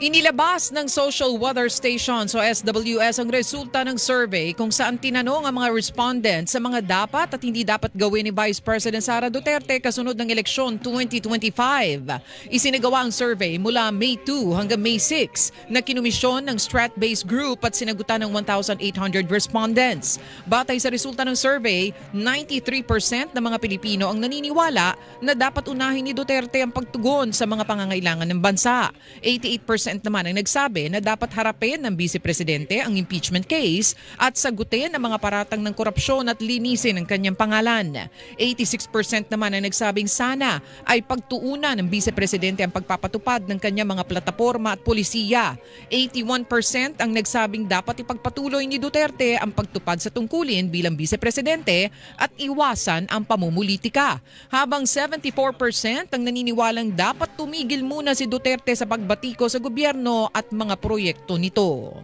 Inilabas ng Social Weather Station so SWS ang resulta ng survey kung saan tinanong ang mga respondents sa mga dapat at hindi dapat gawin ni Vice President Sara Duterte kasunod ng eleksyon 2025. Isinagawa ang survey mula May 2 hanggang May 6 na kinumisyon ng Strat-based group at sinagutan ng 1,800 respondents. Batay sa resulta ng survey, 93% ng mga Pilipino ang naniniwala na dapat unahin ni Duterte ang pagtugon sa mga pangangailangan ng bansa. 88% naman ang nagsabi na dapat harapin ng Vice Presidente ang impeachment case at sagutin ang mga paratang ng korupsyon at linisin ang kanyang pangalan. 86% naman ang nagsabing sana ay pagtuunan ng Vice Presidente ang pagpapatupad ng kanyang mga plataporma at polisiya. 81% ang nagsabing dapat ipagpatuloy ni Duterte ang pagtupad sa tungkulin bilang Vice Presidente at iwasan ang pamumulitika. Habang 74% ang naniniwalang dapat tumigil muna si Duterte sa pagbatiko sa gobyerno at mga proyekto nito.